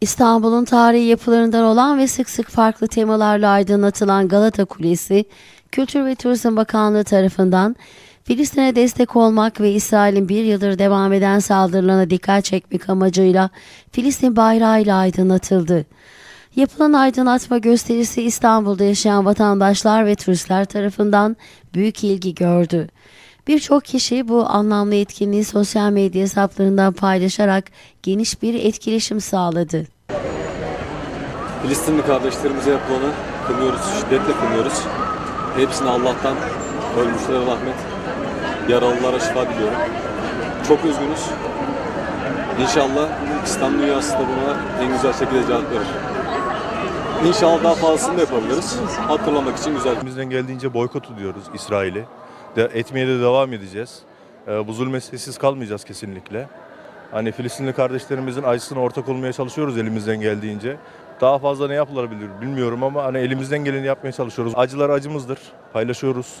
İstanbul'un tarihi yapılarından olan ve sık sık farklı temalarla aydınlatılan Galata Kulesi, Kültür ve Turizm Bakanlığı tarafından Filistin'e destek olmak ve İsrail'in bir yıldır devam eden saldırılarına dikkat çekmek amacıyla Filistin bayrağıyla aydınlatıldı. Yapılan aydınlatma gösterisi İstanbul'da yaşayan vatandaşlar ve turistler tarafından büyük ilgi gördü. Birçok kişi bu anlamlı etkinliği sosyal medya hesaplarından paylaşarak geniş bir etkileşim sağladı. Filistinli kardeşlerimize yapılanı kınıyoruz, şiddetle kınıyoruz. Hepsine Allah'tan ölmüşlere rahmet, yaralılara şifa diliyorum. Çok üzgünüz. İnşallah İslam dünyası da buna en güzel şekilde cevap verir. İnşallah daha fazlasını da yapabiliriz. Hatırlamak için güzel. Elimizden geldiğince boykot ediyoruz İsrail'i. De, etmeye de devam edeceğiz. Ee, bu zulme sessiz kalmayacağız kesinlikle. Hani Filistinli kardeşlerimizin acısına ortak olmaya çalışıyoruz elimizden geldiğince. Daha fazla ne yapılabilir bilmiyorum ama hani elimizden geleni yapmaya çalışıyoruz. Acılar acımızdır. Paylaşıyoruz.